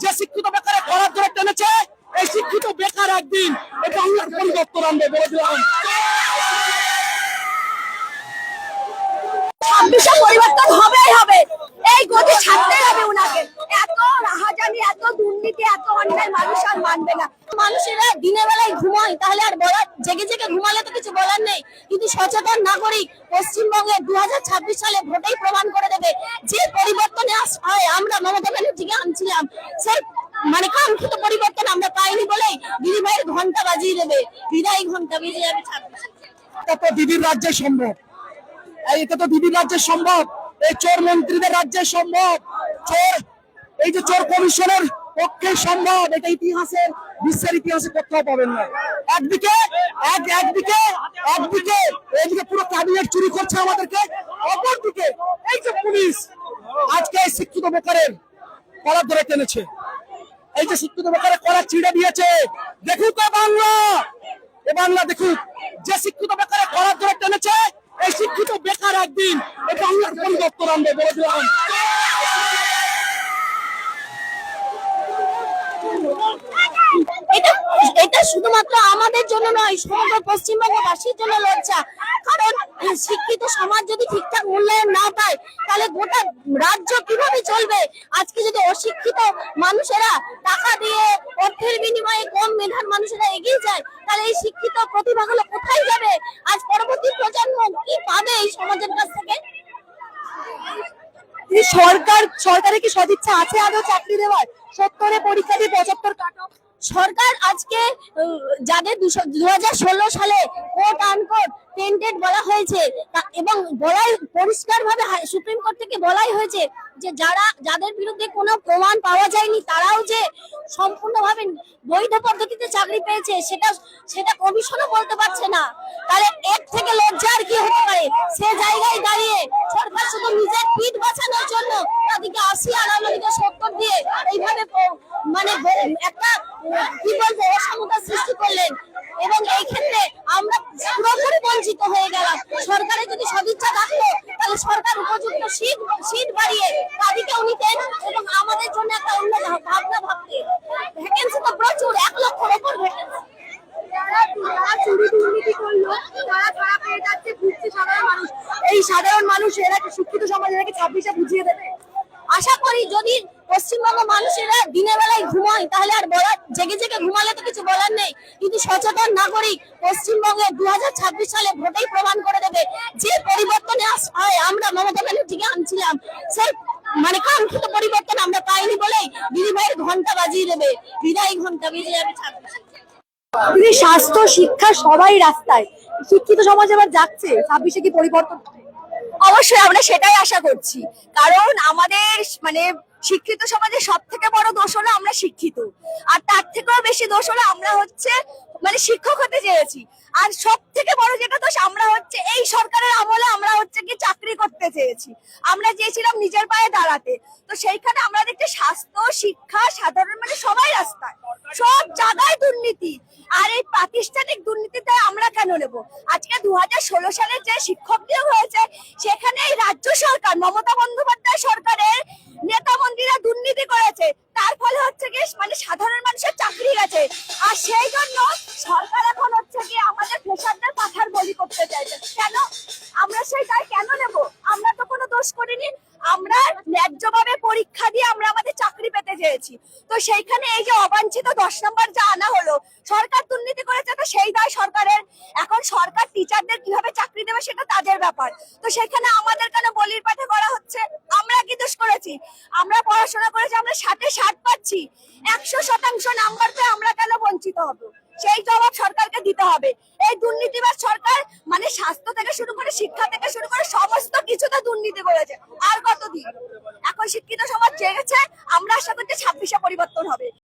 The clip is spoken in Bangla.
যে শিক্ষিত বেকারে করার ধরে টেনেছে, এই শিক্ষিত বেকার একদিন এটা বাংলার পরিবর্তন আনবে বলে দিলাম ছাব্বিশে পরিবর্তন হবেই হবে এই গতি ছাড়তেই হবে উনাকে এত রাহাজানি এত দুর্নীতি এত অন্যায় মানুষ আর মানবে না। মানুষেরা দিনের বেলায় ঘুমায়, তাহলে আর বলার জেগে জেগে ঘুমালে তো কিছু বলার নেই। কিন্তু সচেতন নাগরিক পশ্চিমবঙ্গে দু সালে ভোটেই প্রমাণ করে দেবে। যে পরিবর্তনে হয়, আমরা মমতা ব্যানার্জিকে আনছিলাম। সেই মানে কাঙ্ক্ষিত পরিবর্তন আমরা পাইনি বলেই দিদি ভাইয়ের ঘণ্টা বাজিয়ে দেবে। বিদায় ঘণ্টা বেজে যাবে এটা দিদির রাজ্যে সম্ভব। এটা তো দিদির রাজ্যে সম্ভব। এই চোর মন্ত্রীদের রাজ্যে সম্ভব। চোর এই যে চোর কমিশনের পক্ষে সম্ভব। এটা ইতিহাসের বিশ্বের ইতিহাসে কোথাও পাবেন না। একদিকে, এক, একদিকে একদিকে, এইদিকে পুরো ক্যাবিনেট চুরি করছে আমাদেরকে। অপরদিকে এই যে পুলিশ আজকে এই শিক্ষিত বেকারের কলার ধরে টেনেছে। এই যে শিক্ষিত বেকারের কলা চিড়ে দিয়েছে। দেখুক বাংলা। এ বাংলা দেখুক যে শিক্ষিত বেকারের কলার ধরে টেনেছে, এই শিক্ষিত বেকার একদিন এই বাংলার পরিবর্তন আনবে বলে দিলাম। এটা এটা শুধুমাত্র আমাদের জন্য নয়, সমগ্র পশ্চিমবঙ্গবাসীর জন্য লজ্জা। কারণ শিক্ষিত সমাজ যদি ঠিকঠাক মূল্যায়ন না পায়, তাহলে গোটা রাজ্য কীভাবে চলবে? আজকে যদি অশিক্ষিত মানুষেরা টাকা দিয়ে অর্থের বিনিময়ে কম মেধার মানুষেরা এগিয়ে যায়, তাহলে এই শিক্ষিত প্রতিভাগুলো কোথায় যাবে? আজ পরবর্তী প্রজন্ম কি পাবে এই সমাজের কাছ থেকে? সরকার, সরকারের কি সদিচ্ছা আছে আদৌ চাকরি দেওয়ার? সত্তরে পরীক্ষা দিয়ে পঁচাত্তর কাট। সরকার আজকে যাদের দু হাজার ষোলো সালে কোর্ট আনকোর্ট টেন্টেড বলা হয়েছে এবং বলাই পরিষ্কার ভাবে সুপ্রিম কোর্ট থেকে বলাই হয়েছে যে যারা, যাদের বিরুদ্ধে কোনো প্রমাণ পাওয়া যায়নি, তারাও যে সম্পূর্ণভাবে বৈধ পদ্ধতিতে চাকরি পেয়েছে, সেটা সেটা কমিশনও বলতে পারছে না। তাহলে এর থেকে লজ্জার কি হতে পারে? সে জায়গায় দাঁড়িয়ে সরকার শুধু নিজের পিঠ বাঁচানোর জন্য তাদেরকে আশি আর আমাদেরকে সত্তর দিয়ে এইভাবে মানে একটা কি বলব অসমতা সৃষ্টি করলেন। এবং এই ক্ষেত্রে আমরা পুরোপুরি বঞ্চিত হয়ে গেলাম। সরকারের যদি সদিচ্ছা থাকতো তাহলে সরকার উপযুক্ত বাড়িয়ে তাদেরকেও নিতেন এবং আমাদের জন্য একটা অন্য ভাব- ভাবনা ভাবতেন ভ্যাকেন্সি তো প্রচুর এক লক্ষর ওপর ভ্যাকেন্সি এই সাধারণ মানুষ এরা শিক্ষিত সমাজ এরা কি ছাব্বিশে বুঝিয়ে দেবে? আশা করি যদি পশ্চিমবঙ্গ মানুষেরা দিনের বেলায় ঘুমায় তাহলে আর বলার জেগে জেগে ঘুমালে তো কিছু বলার নেই। কিন্তু সচেতন নাগরিক পশ্চিমবঙ্গে দুহাজার ছাব্বিশ সালে ভোটেই প্রমাণ করে দেবে যে পরিবর্তনে আস- হয় আমরা মমতা ব্যানার্জিকে আনছিলাম সেই মানে কাঙ্ক্ষিত পরিবর্তন আমরা পাইনি বলেই দিদি ভাইয়ের ঘণ্টা বাজিয়ে দেবে। বিদায় ঘণ্টা বেজে যাবে দিদি স্বাস্থ্য শিক্ষা সবাই রাস্তায়। শিক্ষিত সমাজ এবার যাচ্ছে ছাব্বিশে কি পরিবর্তন অবশ্যই আমরা সেটাই আশা করছি। কারণ আমাদের মানে শিক্ষিত সমাজে সব থেকে বড় দোষ হলো আমরা শিক্ষিত। আর তার থেকেও বেশি দোষ হলো আমরা হচ্ছে মানে শিক্ষক হতে চেয়েছি। আর সব থেকে বড় যেটা দোষ, আমরা হচ্ছে এই সরকারের আমলে আমরা হচ্ছে কি চাকরি করতে চেয়েছি। আমরা চেয়েছিলাম নিজের পায়ে দাঁড়াতে। তো সেইখানে আমরা দেখছি স্বাস্থ্য, শিক্ষা, সাধারণ মানে সবাই রাস্তায়। সব জায়গায় দুর্নীতি। আর এই প্রাতিষ্ঠানিক দুর্নীতিতে আমরা কেন নেব? আজকে দু ষোলো সালে যে শিক্ষক নিয়োগ হয়েছে, সেখানে এই রাজ্য সরকার, মমতা বন্দ্যোপাধ্যায় সরকারের নেতা মন্ত্রীরা দুর্নীতি করেছে। তার ফলে হচ্ছে কি মানে সাধারণ মানুষের চাকরি গেছে। আর সেই জন্য সরকার ন্যায্যভাবে পরীক্ষা দিয়ে আমরা আমাদের চাকরি পেতে চেয়েছি। তো সেইখানে এই যে অবাঞ্ছিত দশ নম্বর যা আনা হলো, সরকার দুর্নীতি করেছে তো সেই দায় সরকারের। এখন সরকার টিচারদের কীভাবে চাকরি দেবে সেটা তাদের ব্যাপার। তো সেখানে আমাদের কেন বলির পাঠে করা হচ্ছে? আমরা কি দোষ করেছি? আমরা পড়াশোনা করেছি, আমরা ষাটে ষাট পাচ্ছি। একশো শতাংশ নাম্বার পেয়ে আমরা কেন বঞ্চিত হব? সেই জবাব সরকারকে দিতে হবে। এই দুর্নীতিবাদ সরকার মানে স্বাস্থ্য থেকে শুরু করে শিক্ষা থেকে শুরু করে সমস্ত কিছুতে দুর্নীতি করেছে। আর কতদিন? এখন শিক্ষিত সমাজ জেগেছে, আমরা আশা করছি ছাব্বিশে পরিবর্তন হবে।